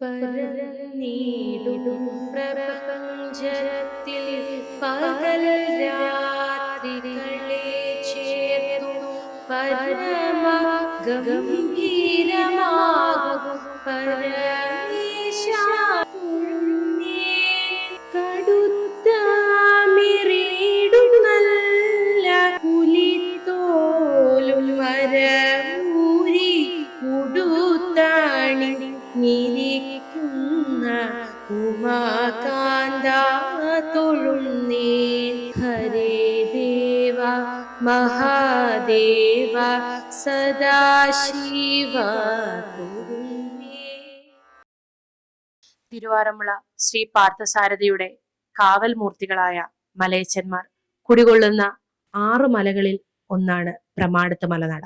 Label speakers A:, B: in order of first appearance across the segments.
A: പരന്നീടും പ്രപഞ്ചത്തിൽ പകൽ രാത്രികളെ ചേർന്നു പരമ ഗംഭീരമാകും പരമേശാകുന്നേ മഹാദേവ സദാശിവ
B: തിരുവാറമ്മുള ശ്രീ പാർത്ഥസാരഥിയുടെ കാവൽ മൂർത്തികളായ മലയച്ചന്മാർ കുടികൊള്ളുന്ന ആറു മലകളിൽ ഒന്നാണ് പ്രമാടത്ത് മലനട.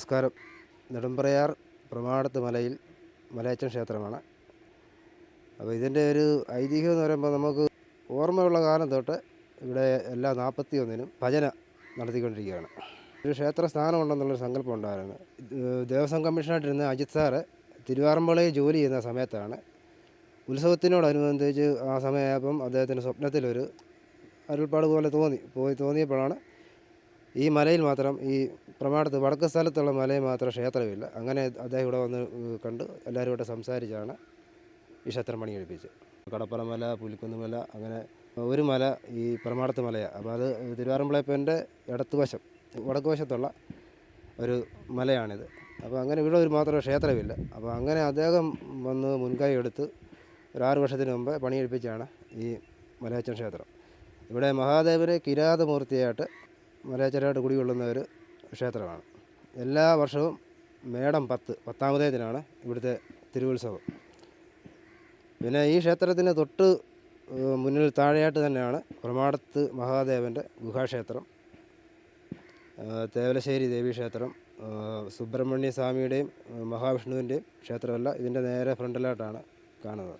C: നമസ്കാരം. നെടുമ്പ്രയാർ പ്രമാടത്ത് മലയിൽ മലയച്ചൻ ക്ഷേത്രമാണ്. അപ്പോൾ ഇതിന്റെ ഒരു ഐതിഹ്യം എന്ന് പറയുമ്പോൾ നമുക്ക് ഓർമ്മയുള്ള കാലം തൊട്ട് ഇവിടെ എല്ലാ നാൽപ്പത്തി ഒന്നിനും ഭജന നടത്തിക്കൊണ്ടിരിക്കുകയാണ്. ഒരു ക്ഷേത്ര സ്ഥാനമുണ്ടെന്നുള്ളൊരു സങ്കല്പം ഉണ്ടായിരുന്നു. ദേവസ്വം കമ്മീഷനായിട്ടിരുന്ന അജിത് സാറ് തിരുവാറമ്പുളയിൽ ജോലി ചെയ്യുന്ന സമയത്താണ് ഉത്സവത്തിനോടനുബന്ധിച്ച് ആ സമയമായപ്പം അദ്ദേഹത്തിന്റെ സ്വപ്നത്തിലൊരു അരുൾപ്പാട് പോലെ തോന്നി. പോയി തോന്നിയപ്പോഴാണ് ഈ മലയിൽ മാത്രം ഈ പ്രമാണത്ത് വടക്ക് സ്ഥലത്തുള്ള മലയിൽ മാത്രം ക്ഷേത്രമില്ല. അങ്ങനെ അദ്ദേഹം ഇവിടെ വന്ന് കണ്ട്. എല്ലാവരും ഇവിടെ സംസാരിച്ചാണ് ഈ ക്ഷേത്രം പണി കഴിപ്പിച്ചത് കടപ്പുറ മല പുലിക്കുന്ന് മല അങ്ങനെ ഒരു മല ഈ പ്രമാണത്ത് മലയാണ് അപ്പോൾ അത് തിരുവാറമ്പളപ്പന്റെ ഇടത്തുവശം വടക്ക് വശത്തുള്ള ഒരു മലയാണിത്. അപ്പോൾ അങ്ങനെ ഇവിടെ ഒരു മാത്രം ക്ഷേത്രമില്ല. അപ്പോൾ അങ്ങനെ അദ്ദേഹം വന്ന് മുൻകൈ എടുത്ത് ഒരു ആറ് വർഷത്തിന് മുമ്പ് പണി കഴിപ്പിച്ചാണ് ഈ മലയച്ചൻ ക്ഷേത്രം. ഇവിടെ മഹാദേവരെ കിരാതമൂർത്തിയായിട്ട് മലയാച്ചരായിട്ട് കുടികൊള്ളുന്ന ഒരു ക്ഷേത്രമാണ്. എല്ലാ വർഷവും മേടം പത്ത് പത്താമതേ ദിനമാണ് ഇവിടുത്തെ തിരുവുത്സവം. പിന്നെ ഈ ക്ഷേത്രത്തിന് തൊട്ട് മുന്നിൽ താഴെയായിട്ട് തന്നെയാണ് പ്രമാടത്ത് മഹാദേവന്റെ ഗുഹാക്ഷേത്രം തേവലശ്ശേരി ദേവീക്ഷേത്രം സുബ്രഹ്മണ്യ സ്വാമിയുടെയും മഹാവിഷ്ണുവിന്റെയും ക്ഷേത്രമല്ല ഇതിന്റെ നേരെ ഫ്രണ്ടിലായിട്ടാണ് കാണുന്നത്.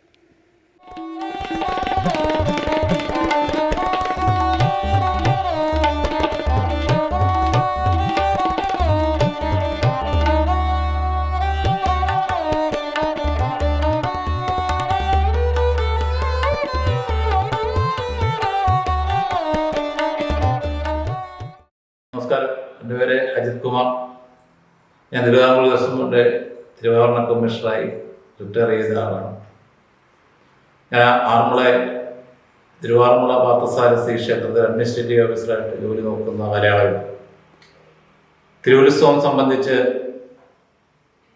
D: എന്റെ പേര് അജിത് കുമാർ. ഞാൻ തിരുവിതാംകൂർ ദേവസ്വം തിരുവാഭരണ കമ്മീഷണറായി റിട്ടയർ ചെയ്ത ആളാണ്. ഞാൻ ആറന്മുള തിരുവാറന്മുള പാർത്ഥസാരസി ക്ഷേത്രത്തിൽ അഡ്മിനിസ്ട്രേറ്റീവ് ഓഫീസറായിട്ട് ജോലി നോക്കുന്ന മലയാളം തിരുവുത്സവം സംബന്ധിച്ച്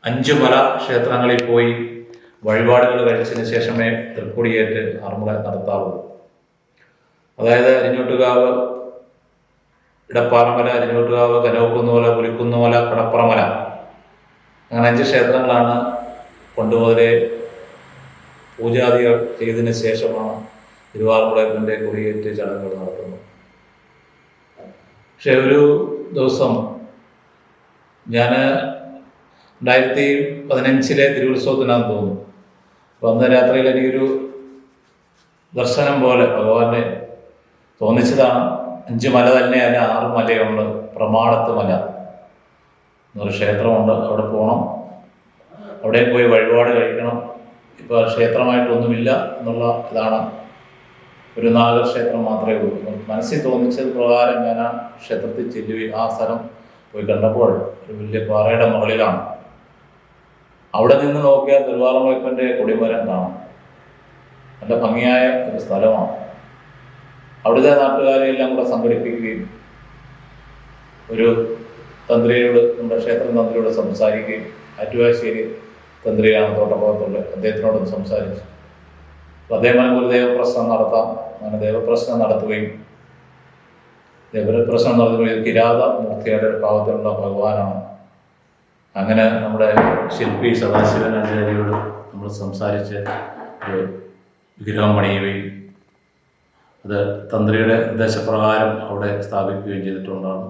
D: അഞ്ചു മല ക്ഷേത്രങ്ങളിൽ പോയി വഴിപാടുകൾ കഴിച്ചതിന് ശേഷമേ തൃക്കൊടിയേറ്റ് ആറന്മുള നടത്താറുള്ളൂ അതായത് അരിഞ്ഞോട്ടുകാവ് ഇടപ്പാറമല അരിഞ്ഞൂട്ടുകാവ് കനോക്കുന്നുമല പുലിക്കുന്നുമല കടപ്പുറമല. അങ്ങനെ അഞ്ച് ക്ഷേത്രങ്ങളാണ് കൊണ്ടുമുതലേ പൂജാദികൾ ചെയ്തതിന് ശേഷമാണ് തിരുവാറന്മുളയപ്പന്റെ കൊടിയേറ്റ് ചടങ്ങുകൾ നടത്തുന്നത് പക്ഷെ ഒരു ദിവസം ഞാൻ രണ്ടായിരത്തി പതിനഞ്ചിലെ തിരുവുത്സവത്തിനാന്ന് തോന്നുന്നു. അപ്പോൾ അന്ന് രാത്രിയിൽ എനിക്കൊരു ദർശനം പോലെ ഭഗവാന്റെ തോന്നിച്ചതാണ്. അഞ്ച് മല തന്നെയല്ല ആറ് മലയുണ്ട്. പ്രമാണത്ത് മല. എന്നൊരു ക്ഷേത്രമുണ്ട്. അവിടെ പോകണം അവിടെ പോയി വഴിപാട് കഴിക്കണം. ഇപ്പോൾ ക്ഷേത്രമായിട്ടൊന്നുമില്ല എന്നുള്ള ഇതാണ്. ഒരു നാഗക്ഷേത്രം മാത്രമേ ഉള്ളൂ. മനസ്സിൽ തോന്നിച്ചത് പ്രകാരം ഞാൻ ആ ക്ഷേത്രത്തിൽ ചെല്ലുകയും ആ സ്ഥലം പോയി കണ്ടപ്പോൾ ഒരു വലിയ പാറയുടെ മുകളിലാണ്. അവിടെ നിന്ന് നോക്കിയാൽ തിരുവാറമ്പയപ്പന്റെ കൊടിമരം കാണാം. നല്ല ഭംഗിയായ ഒരു സ്ഥലമാണ്. അവിടുത്തെ നാട്ടുകാരെ എല്ലാം കൂടെ സംഘടിപ്പിക്കുകയും ഒരു തന്ത്രിയോട് നമ്മുടെ ക്ഷേത്ര തന്ത്രിയോട് സംസാരിക്കുകയും ആറ്റുവാശ്ശേരി തന്ത്രിയാണ് തോട്ടഭാഗത്തുള്ള അദ്ദേഹത്തിനോടും സംസാരിച്ചു. അപ്പോൾ അദ്ദേഹം ഒരു ദേവപ്രശ്നം നടത്താം. അങ്ങനെ ദേവപ്രശ്നം നടത്തുകയും ദേവപ്രശ്നം ഇത് കിരാത മൂർത്തിയുടെ ഒരു ഭാവത്തിലുള്ള ഭഗവാനാണ്. അങ്ങനെ നമ്മുടെ ശില്പി സദാശിവൻ ആചാര്യയോട് നമ്മൾ സംസാരിച്ച് ഒരു വിഗ്രഹം പണിയുകയും അത് തന്ത്രിയുടെ ഉദ്ദേശപ്രകാരം അവിടെ സ്ഥാപിക്കുകയും ചെയ്തിട്ടുണ്ടാണ്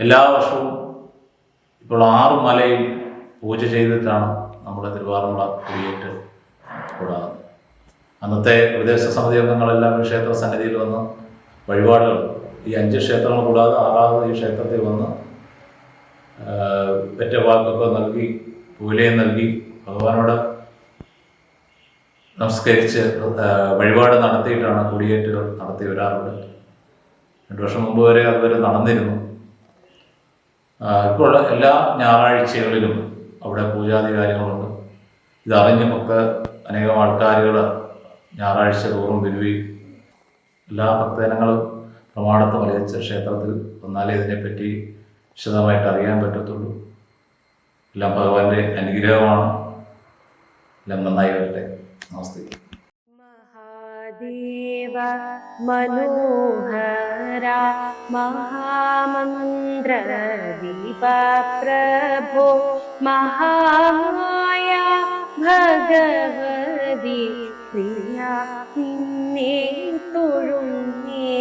D: എല്ലാ വർഷവും ഇപ്പോൾ ആറ് മലയിൽ പൂജ ചെയ്തിട്ടാണ് നമ്മുടെ തിരുവാറന്മുള കുടിയേറ്റ് കൂടാതെ അന്നത്തെ വിദേശ സമിതി അംഗങ്ങളെല്ലാം ക്ഷേത്ര സന്നിധിയിൽ വന്ന് വഴിപാടുകൾ ഈ അഞ്ച് ക്ഷേത്രങ്ങൾ കൂടാതെ ആറാമത് ഈ ക്ഷേത്രത്തിൽ വന്ന് പെറ്റവാക്കൊക്കെ നൽകി പൂലയും നൽകി ഭഗവാനോട് നമസ്കരിച്ച് വഴിപാട് നടത്തിയിട്ടാണ് കുടിയേറ്റുകൾ നടത്തി വരാറുള്ളത്. രണ്ട് വർഷം മുമ്പ് വരെ അതുവരെ നടന്നിരുന്നു. ഇപ്പോൾ എല്ലാ ഞായറാഴ്ചകളിലും അവിടെ പൂജാതി കാര്യങ്ങളുണ്ട്. അനേകം ആൾക്കാരുകൾ ഞായറാഴ്ച തോറും വരികയും എല്ലാ ഭക്തജനങ്ങളും പ്രമാണത്ത് മലയച്ച ക്ഷേത്രത്തിൽ വന്നാലേ ഇതിനെപ്പറ്റി വിശദമായിട്ട് അറിയാൻ പറ്റത്തുള്ളൂ. എല്ലാം ഭഗവാന്റെ അനുഗ്രഹമാണ്. എല്ലാം നന്നായി വരട്ടെ. നമസ്തേ.
A: മഹാദേവ മനോഹര മഹാമന്ത്ര ദീപ പ്രഭോ മഹാമായ ഭഗവതി പ്രിയ നിന്നെ തൊഴുന്നേ.